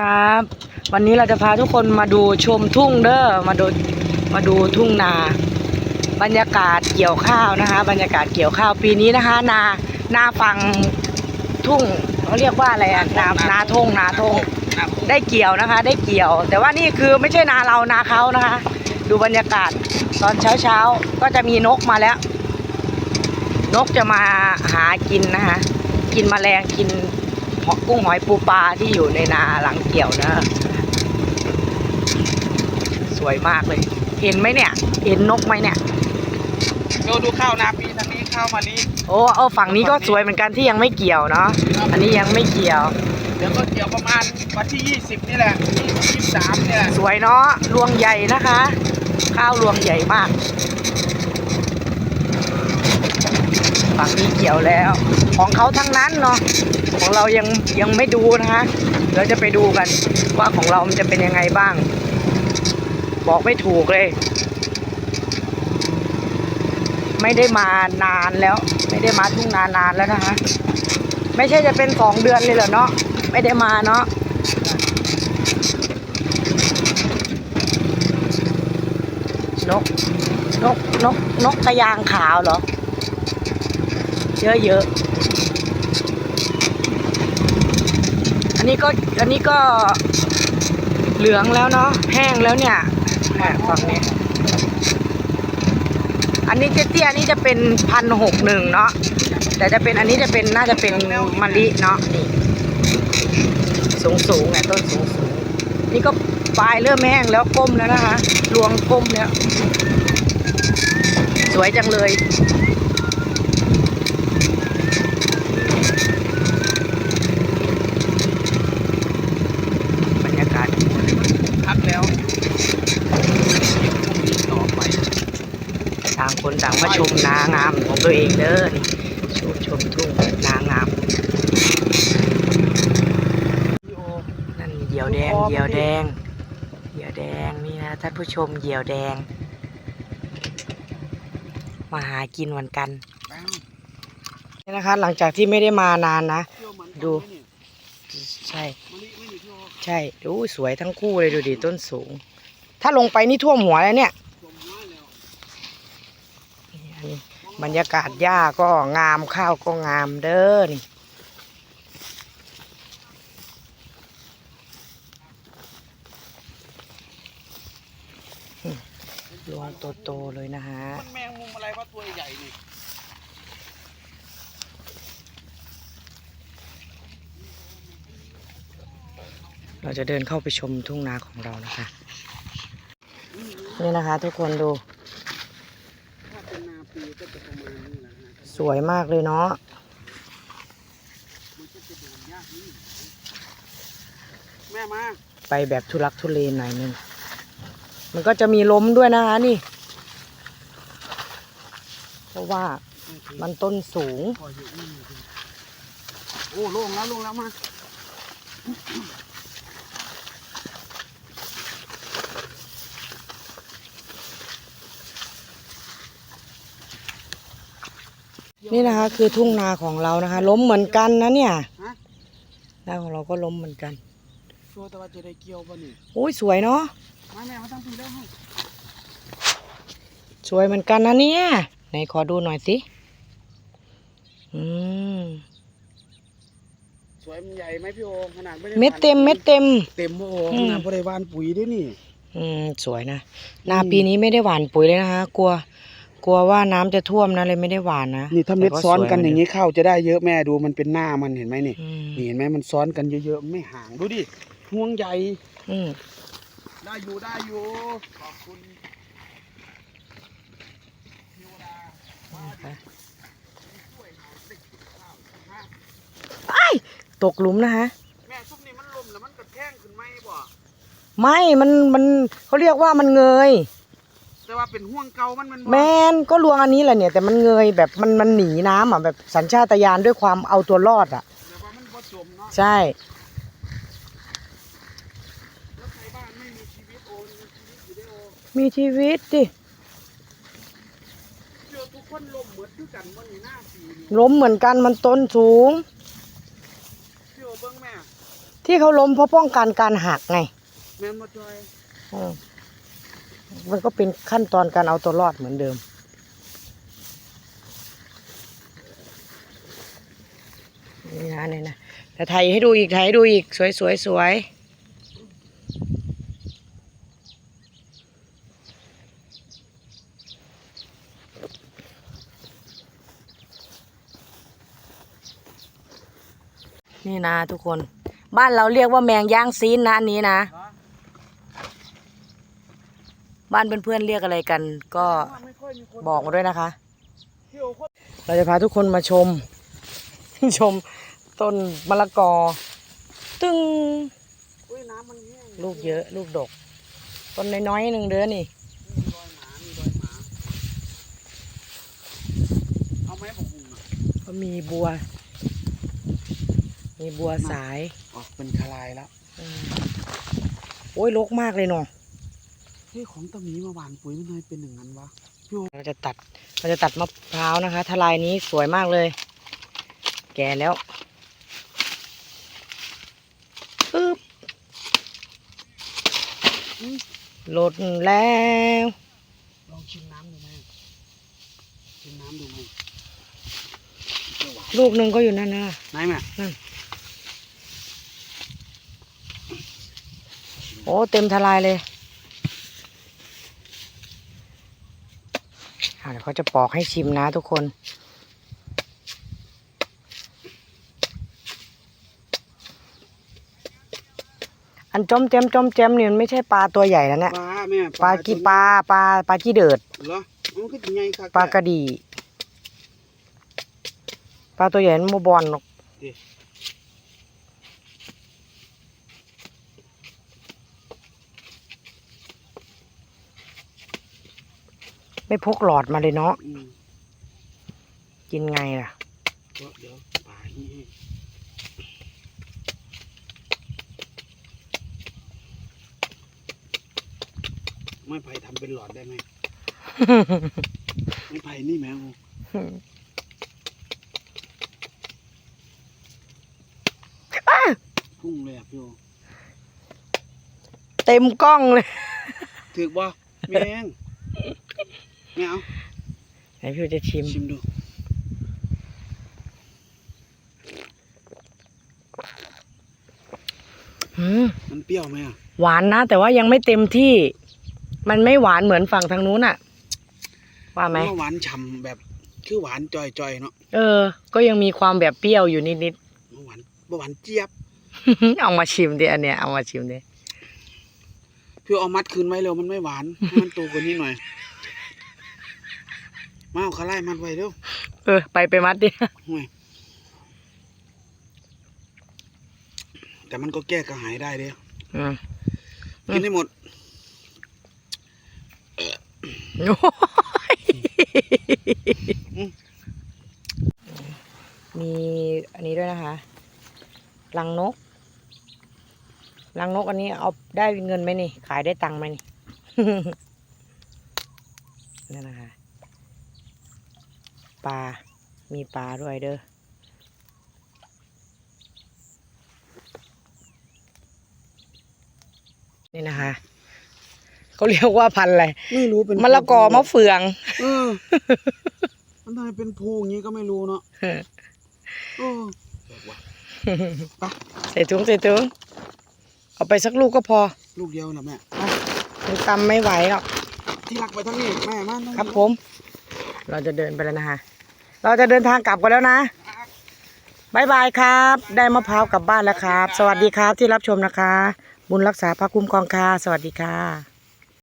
ครับ วันนี้เราจะพาทุกคนมาดูชมทุ่งเด้อมาดูมาดูทุ่งนา บรรยากาศเกี่ยวข้าวนะคะ บรรยากาศเกี่ยวข้าวปีนี้นะคะ นานาฝั่งทุ่งเขาเรียกว่าอะไรอะนานาทงนาทงได้เกี่ยวนะคะ ได้เกี่ยว แต่ว่านี่คือไม่ใช่นาเรานาเขานะคะ ดูบรรยากาศตอนเช้าเช้าๆก็จะมีนกมาแล้ว นกจะมาหากินนะคะ กินแมลงกินหอ กุ้งหอยปูปลาที่อยู่ในนาหลังเกี่ยวนะ สวยมากเลย เห็นไหมเนี่ย เห็นนกไหมเนี่ยดูดูข้าวนาปีทางนี้ข้าวมานี้โอ้เออฝั่งนี้ก็สวยเหมือนกันที่ยังไม่เกี่ยวเนาะอันนี้ยังไม่เกี่ยว เดี๋ยวก็เกี่ยวประมาณวันที่ 20 นี่แหละ23นี่แหละสวยเนาะรวงใหญ่นะคะ ข้าวรวงใหญ่มาก ฝั่งนี้เกี่ยวแล้ว ของเขาทั้งนั้นเนาะของเรายังยังไม่ดูนะคะเราจะไปดูกันว่าของเรามันจะเป็นยังไงบ้าง บอกไม่ถูกเลย ไม่ได้มานานแล้ว ไม่ได้มาทุ่งนานานแล้วนะคะ ไม่ใช่จะเป็นสองเดือนเลยเหรอเนาะไม่ได้มาเนาะนกนกนกนกกระยางขาวเหรอ เยอะเยอะ อันนี้ก็อันนี้ก็เหลืองแล้วเนาะแห้งแล้วเนี่ยฝั่งนี้ อันนี้เตี้ยๆนี่จะเป็นพันหกหนึ่งเนาะแต่จะเป็นอันนี้จะเป็นน่าจะเป็นมะลิเนาะนี่สูงสูงไงต้นสูงสูงๆนี่ก็ปลายเริ่มแห้งแล้วก้มแล้วนะคะรวงก้มแล้วสวยจังเลย บรรยากาศ พักแล้วต่อไป ต่างคนต่างมาชมนางามของตัวเองเด้อนี่ชมชมทุ่งนางามนั่นเหยี่ยวแดงเหยี่ยวแดงเหยี่ยวแดงนี่นะท่านผู้ชมเหยี่ยวแดง มาหากินเหมือนกันนี่นะคะ หลังจากที่ไม่ได้มานานนะ ดู ใช่ ใช่ดูสวยทั้งคู่เลยดูดิต้นสูง ถ้าลงไปนี่ท่วมหัวแล้วเนี่ย บรรยากาศหญ้าก็งามข้าวก็งามเด้อนี่อืมรวงโตๆเลยนะฮะ มันแมงมุมอะไรวะตัวใหญ่นี่เราจะเดินเข้าไปชมทุ่งนาของเรานะคะ นี่นะคะทุกคนดู ถ้าเป็นนาปีก็จะประมาณนี้แหละนะ สวยมากเลยเนาะมันก็จะเดินยากนี่แม่มาไปแบบทุลักทุเลหน่อยนึง มันก็จะมีล้มด้วยนะคะนี่ เพราะว่ามันต้นสูงพออยู่นี่โอ้โล่งแล้วโล่งแล้วมา นี่นะคะ คือทุ่งนาของเรานะคะ ล้มเหมือนกันนะเนี่ยฮะ นาของเราก็ล้มเหมือนกันโชว์แต่ว่าจะได้เกี่ยวป่ะนี่โอ้ยสวยเนาะมาแม่มาตั้งปีแล้วให้สวยเหมือนกันนะเนี่ยไหนขอดูหน่อยสิอืมสวยมันใหญ่ไหมพี่โอขนาดไม่ได้เม็ดเต็มเม็ดเต็ม เต็มโออืขม นาดบริวารปุ๋ยด้วยนี่อืมสวยนะนาปีนี้ไม่ได้หวานปุ๋ยเลยนะคะ กลัว กลัวว่าน้ำจะท่วมนะเลยไม่ได้หวานนะนี่ถ้าเม็ดแต่ซ้อนสวยกันอย่างนี้นี้ข้าวจะได้เยอะแม่ดูมันเป็นหน้ามันเห็นไหมนี่อืมนี่เห็นไหมมันซ้อนกันเยอะๆไม่ห่างดูดิห่วงใหญ่อืมได้อยู่ได้อยู่ขอบคุณเทวดาว่าดิช่วยหาเด็กกินข้าวนะตกหลุมนะคะแม่ซุปนี่มันลมแล้วมันกระแทงขึ้นไหมบ่ไม่ มัน มันเขาเรียกว่ามันเงย แต่ว่าเป็นห่วงเก่ามันมันบ่แมนก็ลวงอันนี้แหละเนี่ย แต่มันเงยแบบมันมันหนีน้ำอะแบบสัญชาตญาณด้วยความเอาตัวรอดอะ แต่ว่ามันบ่จมเนาะใช่ แล้วใครบ้านไม่มีชีวิตโอมีชีวิตอยู่ได้โอมีชีวิตดิเจอทุกคนลมเหมือนคือกันวันนี้หน้าปีนี่ล้มเหมือนกันมันต้นสูงพี่โอเบิ้งแม่ที่เขาล้มเพราะป้องกันการหักไงแม่นบ่จอยเออ มันก็เป็นขั้นตอนการเอาตัวรอดเหมือนเดิม นี่นะนี่นะแต่ถ่ายให้ดูอีกถ่ายให้ดูอีก สวยสวยสวยนี่นะทุกคน บ้านเราเรียกว่าแมงย่างซีนนะอันนี้นะ บ้านเพื่อนๆเรียกอะไรกัน ก็ไม่ค่อยมีคนบอกมาด้วยนะคะพี่โอคนเราจะพาทุกคนมาชม ชมต้นมะละกอ ตึ้งอุ้ยน้ำมันแห้งลูกเยอะ ลูกดก ต้นน้อยๆหนึ่งเดือนนี่มีรอยหมามีรอยหมาเอาไหมผมอุ้มอะก็มีบัว มีบัวสายอ๋อเป็นคลายแล้วอืมโอ้ยรกมากเลยเนาะ เฮ้ยของตะหมีมาหวานปุ๋ยมันทำไมเป็นอย่างนั้นวะเราจะตัดเราจะตัดมะพร้าวนะคะทลายนี้สวยมากเลย แก่แล้วปึ๊บหล่นแล้วลองชิมน้ำดูไหมชิมน้ำดูไหมเปรี้ยวหวานลูกหนึ่งก็อยู่นั่นนะไหนแม่โอ้เต็มทลายเลยอะ เดี๋ยวเขาจะปอกให้ชิมนะทุกคน อันจอมแจมจอมแจมเนี่ยมันไม่ใช่ปลาตัวใหญ่แล้วเนี่ยปลาแม่ปลากีปลาปลาปลากี้เดิดเหรอมันก็จะใหญ่ครับปลากระดี ปลาตัวใหญ่มันโมบอลหรอก ไม่พกหลอดมาเลยเนาะอืมกินไงล่ะ ก็เดี๋ยวปลานี่ให้ไม่ไผ่ทำเป็นหลอดได้ไหมไม่ไผ่นี่แมวพุ่งเลยอะพี่โอเต็มกล้องเลย ถือบ่แมง ไม่เอาไหนพี่จะชิม ชิมดูหืมมันเปรี้ยวไหมอะหวานนะ แต่ว่ายังไม่เต็มที่ มันไม่หวานเหมือนฝั่งทางนู้นอะว่าไหมว่าหวานฉ่ำแบบคือหวานจ่อยๆเนาะเออ ก็ยังมีความแบบเปรี้ยวอยู่นิดบ่หวานบ่หวานเจี๊ยบ ๆ เอามาชิมดิอันเนี้ยเอามาชิมดิ พี่เอามัดคืนไว้เร็วมันไม่หวานให้มันโตกว่านี้หน่อย มาเอาขาไล่มัดไว้เร็วเออ ไปไปมัดดิห่วยแต่มันก็แก้กระหายได้เด้อืมกินได้หมดโอ้ยอืมมีอันนี้ด้วยนะคะลังนกลังนกอันนี้เอาได้เงินไหมนี่ ขายได้ตังค์ไหมนี่นั่นนะคะ ปลา มีปลาด้วยเด้อนี่นะคะ เขาเรียกว่าพันธุ์อะไรไม่รู้เป็นมะละกอมะเฟืองเออมันทำไมเป็นภูอย่างนี้ก็ไม่รู้เนาะโอ้แปลกว่ะไปใส่ถุงใส่ถุงเอาไปสักลูกก็พอ ลูกเดียวนะแม่มันตำไม่ไหวหรอกที่รักไปทั้งนี้แม่มานั่งครับผม เราจะเดินไปแล้วนะคะ เราจะเดินทางกลับกันแล้วนะบายบายครับ ได้มะพร้าวกลับบ้านแล้วครับ สวัสดีครับที่รับชมนะคะ บุญรักษาพระคุ้มครองค่ะ สวัสดีค่ะ